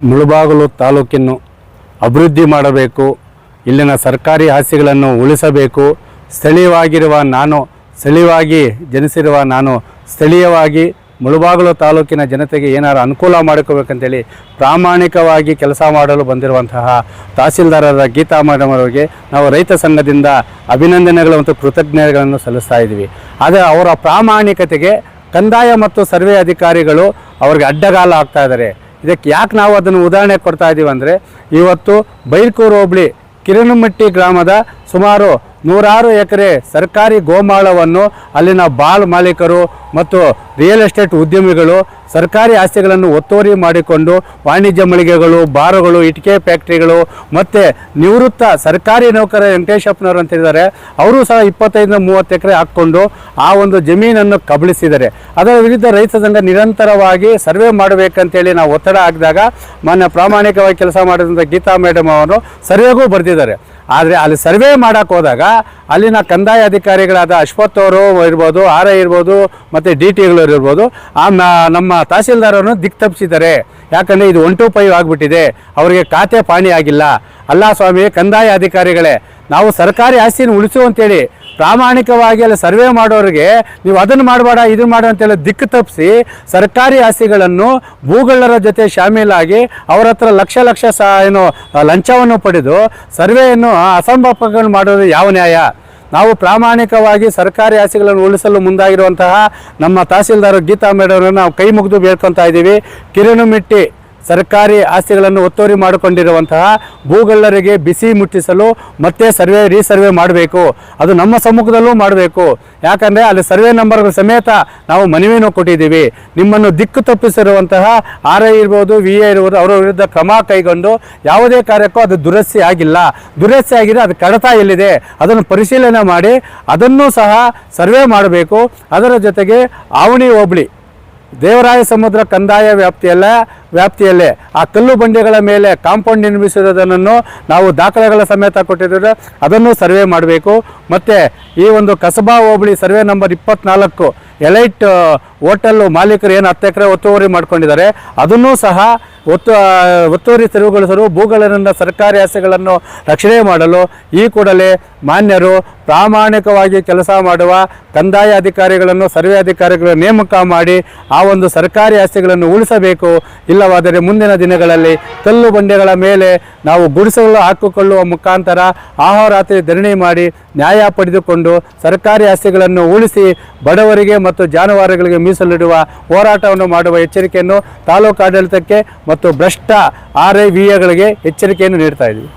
ಮುಳುಬಾಗಿಲು ತಾಲೂಕಿನ್ನು ಅಭಿವೃದ್ಧಿ ಮಾಡಬೇಕು, ಇಲ್ಲಿನ ಸರ್ಕಾರಿ ಆಸ್ತಿಗಳನ್ನು ಉಳಿಸಬೇಕು, ಸ್ಥಳೀಯವಾಗಿರುವ ನಾನು, ಸ್ಥಳೀಯವಾಗಿ ಜನಿಸಿರುವ ನಾನು ಸ್ಥಳೀಯವಾಗಿ ಮುಳುಬಾಗಿಲು ತಾಲೂಕಿನ ಜನತೆಗೆ ಏನಾರು ಅನುಕೂಲ ಮಾಡಿಕೋಬೇಕಂತೇಳಿ ಪ್ರಾಮಾಣಿಕವಾಗಿ ಕೆಲಸ ಮಾಡಲು ಬಂದಿರುವಂತಹ ತಹಸೀಲ್ದಾರರ ಗೀತಾ ಮೇಡಮ್ ಅವರಿಗೆ ನಾವು ರೈತ ಸಂಘದಿಂದ ಅಭಿನಂದನೆಗಳು ಮತ್ತು ಕೃತಜ್ಞತೆಗಳನ್ನು ಸಲ್ಲಿಸ್ತಾ ಇದ್ದೀವಿ. ಆದರೆ ಅವರ ಪ್ರಾಮಾಣಿಕತೆಗೆ ಕಂದಾಯ ಮತ್ತು ಸರ್ವೆ ಅಧಿಕಾರಿಗಳು ಅವ್ರಿಗೆ ಅಡ್ಡಗಾಲ ಆಗ್ತಾ ಇದ್ದಾರೆ. ಇದಕ್ಕೆ ಯಾಕೆ ನಾವು ಅದನ್ನು ಉದಾಹರಣೆ ಕೊಡ್ತಾ ಇದ್ದೀವಿ ಅಂದರೆ ಇವತ್ತು ಬೈರ್ಕೂರು ಹೋಬಳಿ ಕಿರಣಮಟ್ಟಿ ಗ್ರಾಮದ ಸುಮಾರು ನೂರಾರು ಎಕರೆ ಸರ್ಕಾರಿ ಗೋಮಾಳವನ್ನು ಅಲ್ಲಿನ ಬಾಳ್ ಮಾಲೀಕರು ಮತ್ತು ರಿಯಲ್ ಎಸ್ಟೇಟ್ ಉದ್ಯಮಿಗಳು ಸರ್ಕಾರಿ ಆಸ್ತಿಗಳನ್ನು ಒತ್ತುವರಿ ಮಾಡಿಕೊಂಡು ವಾಣಿಜ್ಯ ಮಳಿಗೆಗಳು, ಬಾರುಗಳು, ಇಟಿಕೆ ಫ್ಯಾಕ್ಟ್ರಿಗಳು ಮತ್ತು ನಿವೃತ್ತ ಸರ್ಕಾರಿ ನೌಕರ ವೆಂಕಟೇಶಪ್ಪನವರು ಅಂತ ಹೇಳಿದ್ದಾರೆ ಅವರು ಸಹ ಇಪ್ಪತ್ತೈದರಿಂದ ಮೂವತ್ತು ಎಕರೆ ಹಾಕ್ಕೊಂಡು ಆ ಒಂದು ಜಮೀನನ್ನು ಕಬಳಿಸಿದ್ದಾರೆ. ಅದರ ವಿರುದ್ಧ ರೈತ ಸಂಘ ನಿರಂತರವಾಗಿ ಸರ್ವೆ ಮಾಡಬೇಕಂತೇಳಿ ನಾವು ಒತ್ತಡ ಹಾಕಿದಾಗ ಮಾನ್ಯ ಪ್ರಾಮಾಣಿಕವಾಗಿ ಕೆಲಸ ಮಾಡಿದಂಥ ಗೀತಾ ಮೇಡಮ್ ಅವರು ಸರ್ವೆಗೂ ಬರೆದಿದ್ದಾರೆ. ಆದರೆ ಅಲ್ಲಿ ಸರ್ವೆ ಮಾಡೋಕ್ಕೋದಾಗ ಅಲ್ಲಿನ ಕಂದಾಯ ಅಧಿಕಾರಿಗಳಾದ ಅಶ್ವಥ್ ಅವರು ಇರ್ಬೋದು ಆರ್ ಇರ್ಬೋದು ಮತ್ತು ಡಿ ಟಿಗಳು ಇರ್ಬೋದು. ಆ ನಮ್ಮ ತಹಸೀಲ್ದಾರರನ್ನು ದಿಕ್ ತಪ್ಪಿಸಿದ್ದಾರೆ ಯಾಕಂದರೆ ಇದು ಒನ್ ಟು ಫೈವ್ ಆಗಿಬಿಟ್ಟಿದೆ. ಅವರಿಗೆ ಖಾತೆ ಪಾಣಿ ಆಗಿಲ್ಲ. ಅಲ್ಲ ಸ್ವಾಮಿ, ಕಂದಾಯ ಅಧಿಕಾರಿಗಳೇ, ನಾವು ಸರ್ಕಾರಿ ಆಸ್ತಿನ ಉಳಿಸು ಅಂತೇಳಿ ಪ್ರಾಮಾಣಿಕವಾಗಿ ಅಲ್ಲಿ ಸರ್ವೆ ಮಾಡೋರಿಗೆ ನೀವು ಅದನ್ನು ಮಾಡಬೇಡ ಇದನ್ನು ಮಾಡು ಅಂತೇಳಿ ದಿಕ್ಕು ತಪ್ಪಿಸಿ ಸರ್ಕಾರಿ ಆಸ್ತಿಗಳನ್ನು ಭೂಗಳ್ಳರ ಜೊತೆ ಶಾಮೀಲಾಗಿ ಅವರ ಹತ್ರ ಲಕ್ಷ ಲಕ್ಷ ಸಹ ಏನು ಲಂಚವನ್ನು ಪಡೆದು ಸರ್ವೆಯನ್ನು ಅಸಂಭವಗಳನ್ನು ಮಾಡೋದು ಯಾವ ನ್ಯಾಯ? ನಾವು ಪ್ರಾಮಾಣಿಕವಾಗಿ ಸರ್ಕಾರಿ ಆಸೆಗಳನ್ನು ಉಳಿಸಲು ಮುಂದಾಗಿರುವಂತಹ ನಮ್ಮ ತಹಸೀಲ್ದಾರ್ ಗೀತಾ ಮೇಡಮ್ ನಾವು ಕೈ ಮುಗಿದು ಬೇಡ್ಕೊತಾ ಇದ್ದೀವಿ. ಕಿರಣುಮಿಟ್ಟಿ ಸರ್ಕಾರಿ ಆಸ್ತಿಗಳನ್ನು ಒತ್ತುವರಿ ಮಾಡಿಕೊಂಡಿರುವಂತಹ ಭೂಗಳ್ಳರಿಗೆ ಬಿಸಿ ಮುಟ್ಟಿಸಲು ಮತ್ತೆ ಸರ್ವೆ, ರೀಸರ್ವೆ ಮಾಡಬೇಕು. ಅದು ನಮ್ಮ ಸಮ್ಮುಖದಲ್ಲೂ ಮಾಡಬೇಕು. ಯಾಕಂದರೆ ಅಲ್ಲಿ ಸರ್ವೆ ನಂಬರ್ಗಳ ಸಮೇತ ನಾವು ಮನವಿಯನ್ನು ಕೊಟ್ಟಿದ್ದೀವಿ. ನಿಮ್ಮನ್ನು ದಿಕ್ಕು ತಪ್ಪಿಸಿರುವಂತಹ ಆರ್ ಐ ಇರ್ಬೋದು, ವಿ ಎ ಇರ್ಬೋದು, ಅವರ ವಿರುದ್ಧ ಕ್ರಮ ಕೈಗೊಂಡು ಯಾವುದೇ ಕಾರ್ಯಕ್ಕೂ ಅದು ದುರಸ್ತಿ ಆಗಿಲ್ಲ. ದುರಸ್ತಿ ಆಗಿದೆ ಅದು ಕಡತ ಎಲ್ಲಿದೆ? ಅದನ್ನು ಪರಿಶೀಲನೆ ಮಾಡಿ, ಅದನ್ನು ಸಹ ಸರ್ವೆ ಮಾಡಬೇಕು. ಅದರ ಜೊತೆಗೆ ಆವಣಿ ಹೋಬಳಿ, ದೇವರಾಯ ಸಮುದ್ರ ಕಂದಾಯ ವ್ಯಾಪ್ತಿಯಲ್ಲ ವ್ಯಾಪ್ತಿಯಲ್ಲೇ ಆ ಕಲ್ಲು ಬಂಡೆಗಳ ಮೇಲೆ ಕಾಂಪೌಂಡ್ ನಿರ್ಮಿಸಿರೋದನ್ನು ನಾವು ದಾಖಲೆಗಳ ಸಮೇತ ಕೊಟ್ಟಿದ್ದರೆ ಅದನ್ನು ಸರ್ವೆ ಮಾಡಬೇಕು. ಮತ್ತು ಈ ಒಂದು ಕಸಬಾ ಹೋಬಳಿ ಸರ್ವೆ ನಂಬರ್ ಇಪ್ಪತ್ನಾಲ್ಕು ಎಲೈಟ್ ಹೋಟೆಲ್ ಮಾಲೀಕರು ಏನು ಹತ್ತು ಎಕರೆ ಒತ್ತುವರಿ ಮಾಡ್ಕೊಂಡಿದ್ದಾರೆ, ಅದನ್ನೂ ಸಹ ಒತ್ತು ಒತ್ತುವರಿ ತೆರವುಗೊಳಿಸಲು ಭೂಗಳನ್ನು ಸರ್ಕಾರಿ ಆಸ್ತಿಗಳನ್ನು ರಕ್ಷಣೆ ಮಾಡಲು ಈ ಕೂಡಲೇ ಮಾನ್ಯರು ಪ್ರಾಮಾಣಿಕವಾಗಿ ಕೆಲಸ ಮಾಡುವ ಕಂದಾಯ ಅಧಿಕಾರಿಗಳನ್ನು, ಸರ್ವೆ ಅಧಿಕಾರಿಗಳನ್ನು ನೇಮಕ ಮಾಡಿ ಆ ಒಂದು ಸರ್ಕಾರಿ ಆಸ್ತಿಗಳನ್ನು ಉಳಿಸಬೇಕು. ಇಲ್ಲವಾದರೆ ಮುಂದಿನ ದಿನಗಳಲ್ಲಿ ಕಲ್ಲು ಬಂಡೆಗಳ ಮೇಲೆ ನಾವು ಗುಡಿಸಲು ಹಾಕಿಕೊಳ್ಳುವ ಮುಖಾಂತರ ಆಹೋರಾತ್ರಿ ಧರಣಿ ಮಾಡಿ ನ್ಯಾಯ ಪಡೆದುಕೊಂಡು ಸರ್ಕಾರಿ ಆಸ್ತಿಗಳನ್ನು ಉಳಿಸಿ ಬಡವರಿಗೆ ಮತ್ತು ಜಾನುವಾರುಗಳಿಗೆ ಮೀಸಲಿಡುವ ಹೋರಾಟವನ್ನು ಮಾಡುವ ಎಚ್ಚರಿಕೆಯನ್ನು ತಾಲೂಕು ಆಡಳಿತಕ್ಕೆ ಮತ್ತು ಭ್ರಷ್ಟ ಆರ್ ಐ ವಿ ಎಗಳಿಗೆ ಎಚ್ಚರಿಕೆಯನ್ನು ನೀಡ್ತಾ ಇದ್ದೀವಿ.